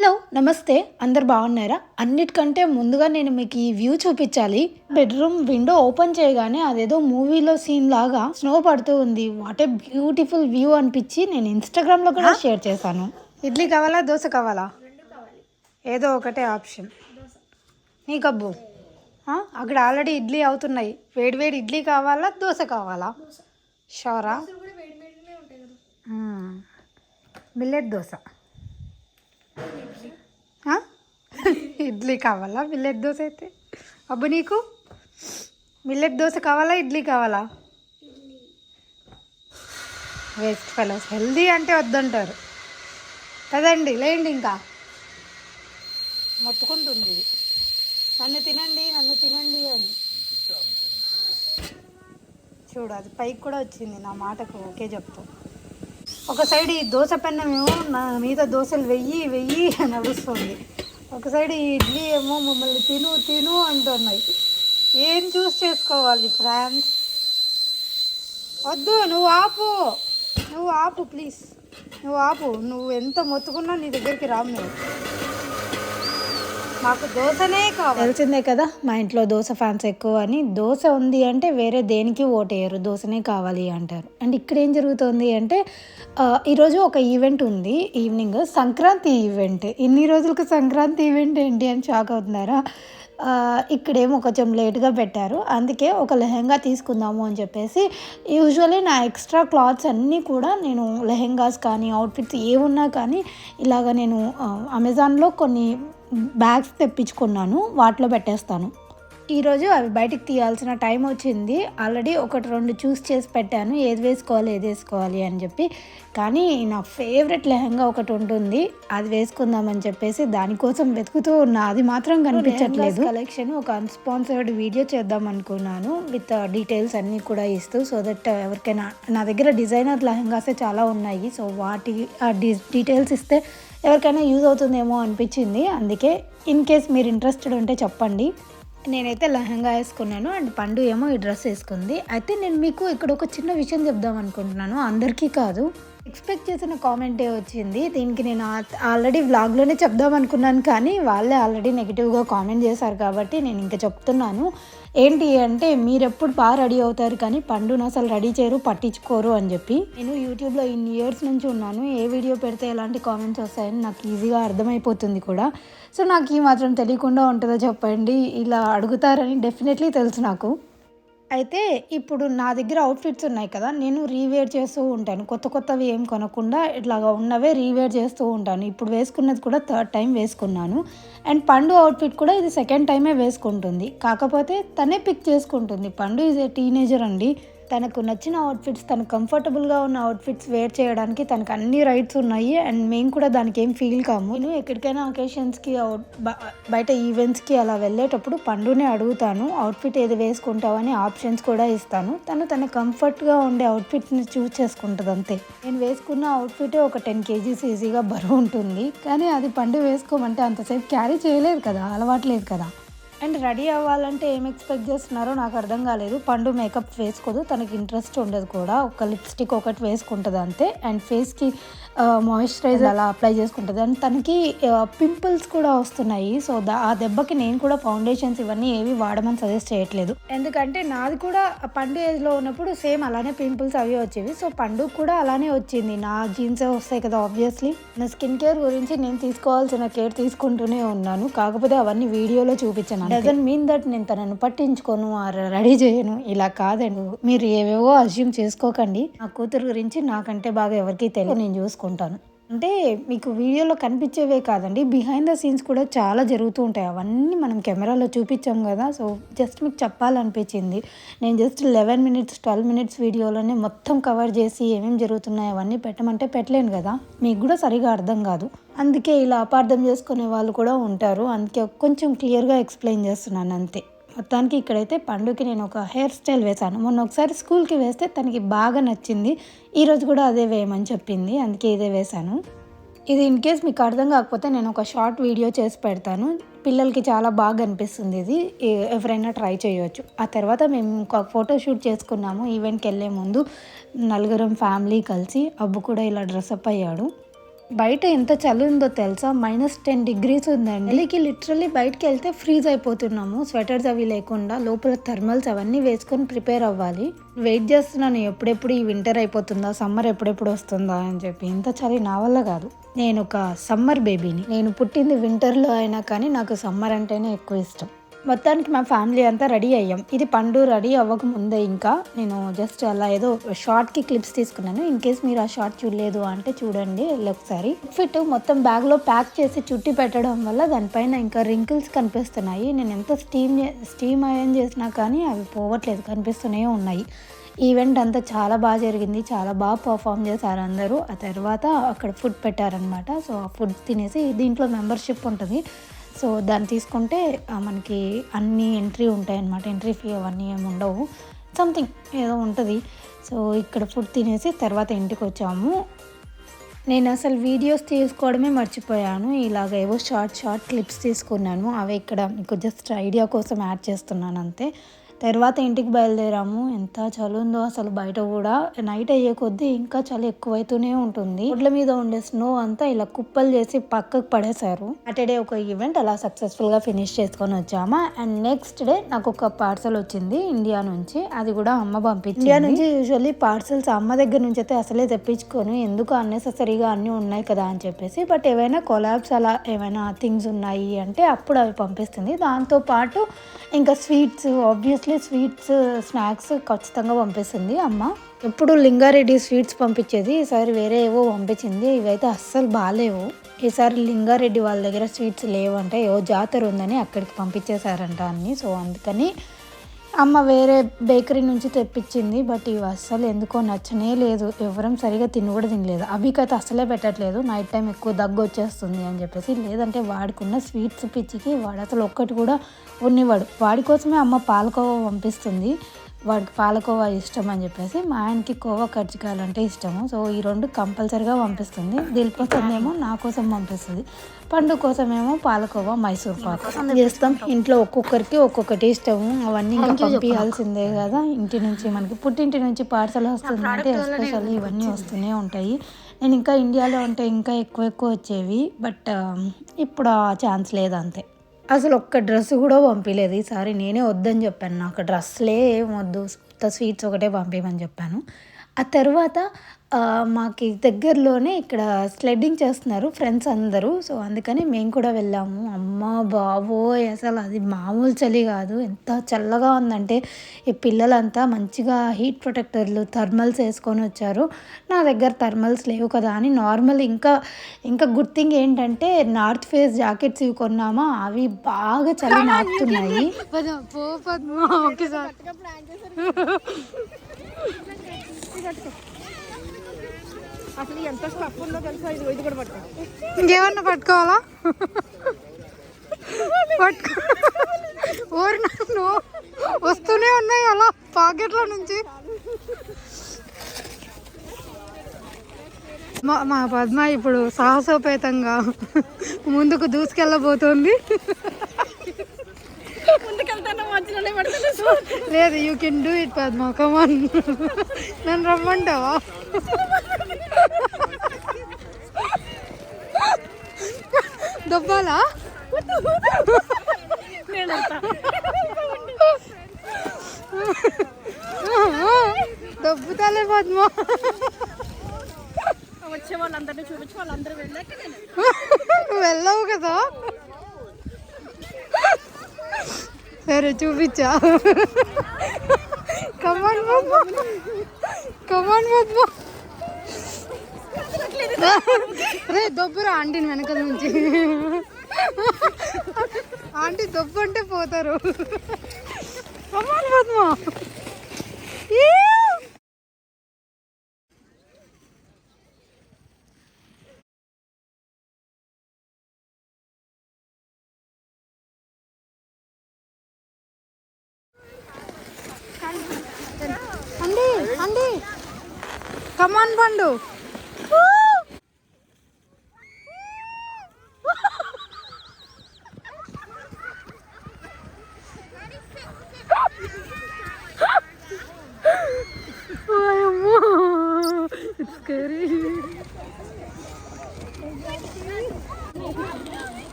Hello నమస్తే. అందరు బాగున్నారా? అన్నిటికంటే ముందుగా నేను మీకు ఈ వ్యూ చూపించాలి. బెడ్రూమ్ విండో ఓపెన్ చేయగానే అదేదో మూవీలో సీన్ లాగా స్నో పడుతూ ఉంది. వాట్ ఏ బ్యూటిఫుల్ వ్యూ అనిపించి నేను ఇన్స్టాగ్రామ్లో కూడా షేర్ చేశాను. ఇడ్లీ కావాలా దోశ కావాలా? ఏదో ఒకటే ఆప్షన్. నీకబ్బు ఆ, అక్కడ ఆల్రెడీ ఇడ్లీ అవుతున్నాయి. వేడి వేడి ఇడ్లీ కావాలా దోశ కావాలా? షోరా? మిల్లెట్ దోశ? ఇడ్లీ కావాలా? మిల్లెట్ దోశ అయితే. అబ్బు నీకు? మిల్లెట్ దోశ కావాలా ఇడ్లీ కావాలా? వేస్ట్ ఫెలోస్ హెల్దీ అంటే వద్దంటారు. కదండి లేండి ఇంకా. మొత్తుకుంటుంది ఇది. నన్ను తినండి నన్ను తినండి అని. చూడు అది పైకి కూడా వచ్చింది నా మాటకు ఓకే చెప్తాను ఒక సైడ్ ఈ దోశ పెన్నమేమో నా మీద దోశలు వెయ్యి వెయ్యి నడుస్తుంది. ఒక సైడ్ ఈ ఇడ్లీ ఏమో మమ్మల్ని తిను తిను అంటున్నాయి. ఏం చూస్ చేసుకోవాలి ఫ్రాన్స్ వద్దు నువ్వు ఆపు. నువ్వు ఆపు ప్లీజ్. నువ్వు ఆపు. నువ్వు ఎంత మొత్తుకున్నా నీ దగ్గరికి రాము మేము మాకు దోశనే కావాలి. తెలిసిందే కదా మా ఇంట్లో దోశ ఫ్యాన్స్ ఎక్కువ అని. దోశ ఉంది అంటే వేరే దేనికి ఓటేయరు దోశనే కావాలి అంటారు. అండ్ ఇక్కడ ఏం జరుగుతుంది అంటే ఈరోజు ఒక ఈవెంట్ ఉంది ఈవినింగ్ సంక్రాంతి ఈవెంట్ ఇన్ని రోజులకు సంక్రాంతి ఈవెంట్ ఏంటి అని షాక్ అవుతున్నారా? ఇక్కడేమో కొంచెం లేట్గా పెట్టారు. అందుకే ఒక లెహెంగా తీసుకుందాము అని చెప్పేసి యూజువల్లీ నా ఎక్స్ట్రా క్లాత్స్ అన్నీ కూడా నేను లెహెంగాస్ కానీ అవుట్ఫిట్స్ ఏమున్నా కానీ ఇలాగ నేను అమెజాన్లో కొన్ని బ్యాగ్స్ తెప్పించుకున్నాను వాటిలో పెట్టేస్తాను. ఈరోజు అవి బయటికి తీయాల్సిన టైం వచ్చింది. ఆల్రెడీ ఒకటి రెండు చూస్ చేసి పెట్టాను. ఏది వేసుకోవాలి ఏది వేసుకోవాలి అని చెప్పి. కానీ నా ఫేవరెట్ లెహంగా ఒకటి ఉంటుంది. అది వేసుకుందామని చెప్పేసి దానికోసం వెతుకుతూ ఉన్నా. అది మాత్రం కనిపించట్లేదు. కలెక్షన్ ఒక అన్స్పాన్సర్డ్ వీడియో చేద్దాం అనుకున్నాను. విత్ డీటెయిల్స్ అన్నీ కూడా ఇస్తూ సో దట్ ఎవరికైనా నా దగ్గర డిజైనర్ లెహంగాసే చాలా ఉన్నాయి. సో వాటి ఆ డీటెయిల్స్ ఇస్తే ఎవరికైనా యూజ్ అవుతుందేమో అనిపించింది. అందుకే ఇన్ కేస్ మీరు ఇంట్రెస్టెడ్ ఉంటే చెప్పండి. నేనైతే లెహంగా వేసుకున్నాను అండ్ పండు ఏమో ఈ డ్రెస్ వేసుకుంది. అయితే నేను మీకు ఇక్కడ ఒక చిన్న విషయం చెప్దాం అనుకుంటున్నాను. అందరికీ కాదు. ఎక్స్పెక్ట్ చేసిన కామెంటే వచ్చింది. దీనికి నేను ఆల్రెడీ వ్లాగ్లోనే చెప్దాం అనుకున్నాను కానీ వాళ్ళే ఆల్రెడీ నెగిటివ్గా కామెంట్ చేశారు కాబట్టి నేను ఇంకా చెప్తున్నాను. ఏంటి అంటే మీరు ఎప్పుడు బాగా రెడీ అవుతారు కానీ పండును అసలు రెడీ చేయరు పట్టించుకోరు అని చెప్పి. నేను యూట్యూబ్లో ఇన్ని ఇయర్స్ నుంచి ఉన్నాను. ఏ వీడియో పెడితే ఎలాంటి కామెంట్స్ వస్తాయని నాకు ఈజీగా అర్థమైపోతుంది కూడా. సో నాకు ఈ మాత్రం తెలియకుండా ఉంటుందో చెప్పండి. ఇలా అడుగుతారని డెఫినెట్లీ తెలుసు నాకు. అయితే ఇప్పుడు నా దగ్గర అవుట్ఫిట్స్ ఉన్నాయి కదా నేను రీవేర్ చేస్తూ ఉంటాను. కొత్త కొత్తవి ఏం కొనకుండా ఇట్లాగా ఉన్నవే రీవేర్ చేస్తూ ఉంటాను. ఇప్పుడు వేసుకున్నది కూడా థర్డ్ టైం వేసుకున్నాను. అండ్ పండు అవుట్ఫిట్ కూడా ఇది సెకండ్ టైమే వేసుకుంటుంది. కాకపోతే తనే పిక్ చేసుకుంటుంది. పండు ఈజ్ ఏ టీనేజర్ అండి. తనకు నచ్చిన అవుట్ఫిట్స్ తను కంఫర్టబుల్గా ఉన్న అవుట్ఫిట్స్ వేర్ చేయడానికి తనకు అన్ని రైట్స్ ఉన్నాయి. అండ్ మేము కూడా దానికి ఏం ఫీల్ కాము. నేను ఎక్కడికైనా ఒకేషన్స్కి బయట ఈవెంట్స్కి అలా వెళ్ళేటప్పుడు పండునే అడుగుతాను. అవుట్ఫిట్ ఏది వేసుకుంటావని ఆప్షన్స్ కూడా ఇస్తాను. తను తన కంఫర్ట్గా ఉండే అవుట్ఫిట్ని చూస్ చేసుకుంటుంది అంతే. నేను వేసుకున్న అవుట్ఫిట్ ఒక టెన్ కేజీస్ ఈజీగా బరువు ఉంటుంది. కానీ అది పండు వేసుకోమంటే అంతసేపు క్యారీ చేయలేదు కదా అలవాట్లేదు కదా. అండ్ రెడీ అవ్వాలంటే ఏం ఎక్స్పెక్ట్ చేస్తున్నారో నాకు అర్థం కాలేదు. పండు మేకప్ వేసుకోదు తనకి ఇంట్రెస్ట్ ఉండదు కూడా. ఒక లిప్స్టిక్ ఒకటి వేసుకుంటుంది అంతే. అండ్ ఫేస్కి మాయిశ్చరైజర్ అలా అప్లై చేసుకుంటుంది. అండ్ తనకి పింపుల్స్ కూడా వస్తున్నాయి. సో ఆ దెబ్బకి నేను కూడా ఫౌండేషన్స్ ఇవన్నీ ఏవి వాడమని సజెస్ట్ చేయట్లేదు. ఎందుకంటే నాది కూడా పండు ఏజ్లో ఉన్నప్పుడు సేమ్ అలానే పింపుల్స్ అవి వచ్చేవి. సో పండు కూడా అలానే వచ్చింది. నా జీన్సే వస్తాయి కదా ఆబ్వియస్లీ నా స్కిన్ కేర్ గురించి నేను తీసుకోవాల్సిన కేర్ తీసుకుంటూనే ఉన్నాను. కాకపోతే అవన్నీ వీడియోలో చూపించాను డజన్ మీన్ దట్ నేను తనను పట్టించుకోను రెడీ చేయను. ఇలా కాదండి. మీరు ఏవేవో అజ్యూమ్ చేసుకోకండి. నా కూతురు గురించి నాకంటే బాగా ఎవరికి తెలియదు. నేను చూసుకుంటాను అంటే మీకు వీడియోలో కనిపించేవే కాదండి బిహైండ్ ద సీన్స్ కూడా చాలా జరుగుతూ ఉంటాయి. అవన్నీ మనం కెమెరాలో చూపించాం కదా సో జస్ట్ మీకు చెప్పాలనిపించింది. నేను just eleven minutes twelve minutes వీడియోలోనే మొత్తం కవర్ చేసి ఏమేమి జరుగుతున్నాయి అవన్నీ పెట్టమంటే పెట్టలేను కదా. మీకు కూడా సరిగా అర్థం కాదు. అందుకే ఇలా అపార్థం చేసుకునే వాళ్ళు కూడా ఉంటారు. అందుకే కొంచెం క్లియర్గా ఎక్స్ప్లెయిన్ చేస్తున్నాను అంతే. మొత్తానికి ఇక్కడైతే పండుకి నేను ఒక హెయిర్ స్టైల్ వేశాను. మొన్న ఒకసారి స్కూల్కి వేస్తే తనకి బాగా నచ్చింది. ఈరోజు కూడా అదే వేయమని చెప్పింది. అందుకే ఇదే వేశాను. ఇది ఇన్ కేస్ మీకు అర్థం కాకపోతే నేను ఒక షార్ట్ వీడియో చేసి పెడతాను. పిల్లలకి చాలా బాగా అనిపిస్తుంది ఇది. ఎవరైనా ట్రై చేయొచ్చు. ఆ తర్వాత మేము ఒక ఫోటో షూట్ చేసుకున్నాము. ఈవెంట్కి వెళ్ళే ముందు నలుగురం ఫ్యామిలీ కలిసి అబ్బు కూడా ఇలా డ్రెస్అప్ అయ్యాడు. బయట ఎంత చలి ఉందో తెలుసా? మైనస్ టెన్ డిగ్రీస్ ఉందండి. ఢిల్లీకి లిటరల్లీ బయటకి వెళ్తే ఫ్రీజ్ అయిపోతున్నాము. స్వెటర్స్ అవి లేకుండా లోపల థర్మల్స్ అవన్నీ వేసుకొని ప్రిపేర్ అవ్వాలి. వెయిట్ చేస్తున్నాను ఎప్పుడెప్పుడు ఈ వింటర్ అయిపోతుందా సమ్మర్ ఎప్పుడెప్పుడు వస్తుందా అని చెప్పి. ఇంత చలి నా వల్ల కాదు. నేను ఒక సమ్మర్ బేబీని నేను పుట్టింది వింటర్లో అయినా కానీ నాకు సమ్మర్ అంటేనే ఎక్కువ ఇష్టం. మొత్తానికి మా ఫ్యామిలీ అంతా రెడీ అయ్యాం. ఇది పండు రెడీ అవ్వక ముందే ఇంకా నేను జస్ట్ అలా ఏదో షార్ట్కి క్లిప్స్ తీసుకున్నాను. ఇన్ కేస్ మీరు ఆ షార్ట్ చూడలేదు అంటే చూడండి వెళ్ళి ఒకసారి. ఫిట్ మొత్తం బ్యాగ్లో ప్యాక్ చేసి చుట్టి పెట్టడం వల్ల దానిపైన ఇంకా రింకిల్స్ కనిపిస్తున్నాయి. నేను ఎంత స్టీమ్ స్టీమ్ అయన్ చేసినా కానీ అవి పోవట్లేదు కనిపిస్తూనే ఉన్నాయి. ఈవెంట్ అంతా చాలా బాగా జరిగింది. చాలా బాగా పర్ఫామ్ చేశారు అందరూ. ఆ తర్వాత అక్కడ ఫుడ్ పెట్టారనమాట సో ఆ ఫుడ్ తినేసి దీంట్లో మెంబర్షిప్ ఉంటుంది. సో దాన్ని తీసుకుంటే మనకి అన్ని ఎంట్రీ ఉంటాయి అన్నమాట ఎంట్రీ ఫీ అవన్నీ ఏమి ఉండవు. సంథింగ్ ఏదో ఉంటుంది. సో ఇక్కడ ఫుడ్ తినేసి తర్వాత ఇంటికి వచ్చాము. నేను అసలు వీడియోస్ తీసుకోవడమే మర్చిపోయాను. ఇలాగ ఏవో షార్ట్ షార్ట్ క్లిప్స్ తీసుకున్నాను. అవి ఇక్కడ మీకు జస్ట్ ఐడియా కోసం యాడ్ చేస్తున్నాను అంతే. తర్వాత ఇంటికి బయలుదేరాము. ఎంత చలి ఉందో అసలు బయట కూడా నైట్ అయ్యే కొద్దీ ఇంకా చలి ఎక్కువైతూనే ఉంటుంది. రోడ్ల మీద ఉండే స్నో అంతా ఇలా కుప్పలు చేసి పక్కకు పడేశారు. సాటర్డే ఒక ఈవెంట్ అలా సక్సెస్ఫుల్గా ఫినిష్ చేసుకొని వచ్చామా? అండ్ నెక్స్ట్ డే నాకు ఒక పార్సల్ వచ్చింది ఇండియా నుంచి. అది కూడా అమ్మ పంపించింది. ఇండియా నుంచి యూజువల్లీ పార్సల్స్ అమ్మ దగ్గర నుంచి అయితే అసలే తెప్పించుకొని. ఎందుకు అన్నెసెసరీగా అన్నీ ఉన్నాయి కదా అని చెప్పేసి. బట్ ఏవైనా కొలాబ్స్ అలా ఏమైనా థింగ్స్ ఉన్నాయి అంటే అప్పుడు అవి పంపిస్తుంది. దాంతో పాటు ఇంకా స్వీట్స్ ఆబ్వియస్లీ స్వీట్స్ స్నాక్స్ ఖచ్చితంగా పంపిస్తుంది అమ్మ. ఎప్పుడు లింగారెడ్డి స్వీట్స్ పంపించేది ఈసారి వేరే ఏవో పంపించింది. ఇవైతే అస్సలు బాగాలేవు ఈసారి లింగారెడ్డి వాళ్ళ దగ్గర స్వీట్స్ లేవంటే ఏవో జాతర ఉందని అక్కడికి పంపించేశారంట అన్ని. సో అందుకని అమ్మ వేరే బేకరీ నుంచి తెప్పించింది బట్ ఇవి అస్సలు ఎందుకో నచ్చనే లేదు. ఎవరం సరిగా తిని కూడా తినలేదు. అవి అభికైతే అస్సలే పెట్టట్లేదు. నైట్ టైం ఎక్కువ దగ్గు వచ్చేస్తుంది అని చెప్పేసి. లేదంటే వాడుకున్న స్వీట్స్ పిచ్చికి వాడు అసలు ఒక్కటి కూడా ఉన్నివాడు వాడి కోసమే అమ్మ పాలకోవ పంపిస్తుంది. వాడికి పాలకోవా ఇష్టం అని చెప్పేసి మా ఆయనకి కోవా కజ్జికాయలు అంటే ఇష్టము. సో ఈ రెండు కంపల్సరిగా పంపిస్తుంది. దిల్పసంద్ ఏమో నా కోసం పంపిస్తుంది. పండు కోసమేమో పాలకోవా మైసూర్ పాక్. చేస్తాం. ఇంట్లో ఒక్కొక్కరికి ఒక్కొక్కటి ఇష్టము. అవన్నీ ఇంకా పంపించాల్సిందే కదా. ఇంటి నుంచి మనకి పుట్టింటి నుంచి పార్సల్ వస్తుంది అంటే ఎస్పెషల్లీ ఇవన్నీ వస్తూనే ఉంటాయి. నేను ఇంకా ఇండియాలో ఉంటే ఇంకా ఎక్కువ ఎక్కువ వచ్చేవి. బట్ ఇప్పుడు ఆ ఛాన్స్ లేదు అంతే అసలు ఒక్క డ్రెస్ కూడా పంపించలేదు ఈసారి నేనే వద్దని చెప్పాను. నాకు డ్రెస్లే ఏం వద్దు. కొత్త స్వీట్స్ ఒకటే పంపించమని చెప్పాను. ఆ తర్వాత మాకి దగ్గరలోనే ఇక్కడ స్లెడ్డింగ్ చేస్తున్నారు ఫ్రెండ్స్ అందరూ. సో అందుకని మేము కూడా వెళ్ళాము. అమ్మ బాబోయ్! అసలు అది మామూలు చలి కాదు. ఎంత చల్లగా ఉందంటే ఈ పిల్లలంతా మంచిగా హీట్ ప్రొటెక్టర్లు థర్మల్స్ వేసుకొని వచ్చారు. నా దగ్గర థర్మల్స్ లేవు కదా అని నార్మల్ ఇంకా ఇంకా గుడ్ థింగ్ ఏంటంటే నార్త్ ఫేస్ జాకెట్స్ ఇవి కొన్నామా? అవి బాగా చలి ఒకేసారి అసలు ఎంత స్టఫ్ ఉందో తెలుసా? ఇది ఇది కూడా పట్టుకో. ఇంకేమన్నా పట్టుకోవాలా? పట్టుకో. ఓరి నన్ను వస్తూనే ఉన్నాయి అలా పాకెట్లో నుంచి. మా మా పద్మ ఇప్పుడు సాహసోపేతంగా ముందుకు దూసుకెళ్ళబోతోంది. లేదు you can do it Padma. Come on నన్ను రమ్మంటావా? దొబ్బాలా. దొబ్బుతాలే పద్మ. వచ్చే వాళ్ళందరినీ చూపించి వాళ్ళందరూ వెళ్ళాక వెళ్ళవు కదా. సరే చూపించా. Come on Padma come on Padma. రే దొబ్బురా ఆంటీని వెనకాల నుంచి. ఆంటీ దొబ్బు అంటే పోతారు. Come on Padma. అండి అండి కమాన్ పండు. 你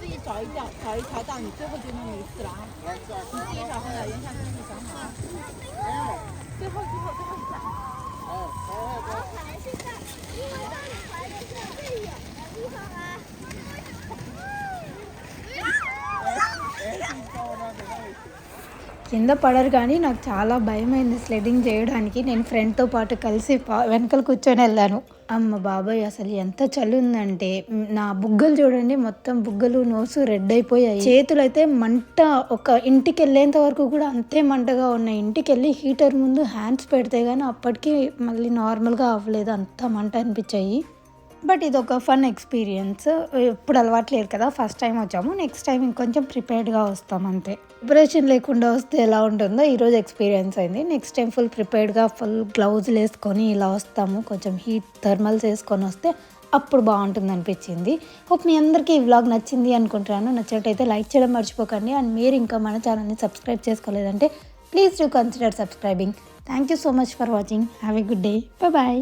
自己找一找，找一条道，你最后就那么一次了啊！你自己找方向，沿下去自己想好啊。最后，最后，最后 కింద పడరు కానీ నాకు చాలా భయమైంది స్లెడ్డింగ్ చేయడానికి. నేను ఫ్రెండ్తో పాటు కలిసి వెనకలు వెనకాల కూర్చొని వెళ్ళాను. అమ్మ బాబాయ్ అసలు ఎంత చలి ఉందంటే నా బుగ్గలు చూడండి మొత్తం బుగ్గలు నోసు రెడ్ అయిపోయాయి. చేతులు అయితే మంట ఒక ఇంటికి వెళ్ళేంత వరకు కూడా అంతే మంటగా ఉన్నాయి. ఇంటికి వెళ్ళి హీటర్ ముందు హ్యాండ్స్ పెడితే కానీ అప్పటికి మళ్ళీ నార్మల్గా అవ్వలేదు. అంత మంట అనిపించాయి. బట్ ఇది ఒక ఫన్ ఎక్స్పీరియన్స్. ఇప్పుడు అలవాట్లేదు కదా ఫస్ట్ టైం వచ్చాము. నెక్స్ట్ టైం ఇంకొంచెం ప్రిపేర్డ్గా వస్తాం అంతే. ప్రిపరేషన్ లేకుండా వస్తే ఎలా ఉంటుందో ఈరోజు ఎక్స్పీరియన్స్ అయింది. నెక్స్ట్ టైం ఫుల్ ప్రిపేర్డ్గా ఫుల్ గ్లౌజులు వేసుకొని ఇలా వస్తాము. కొంచెం హీట్ థర్మల్స్ వేసుకొని వస్తే అప్పుడు బాగుంటుంది అనిపించింది. హోప్ మీ అందరికీ ఈ వ్లాగ్ నచ్చింది అనుకుంటున్నాను. నచ్చినట్టయితే లైక్ చేయడం మర్చిపోకండి. అండ్ మీరు ఇంకా మన ఛానల్ని subscribe చేసుకోలేదంటే please do consider subscribing. Thank you so much for watching have a good day bye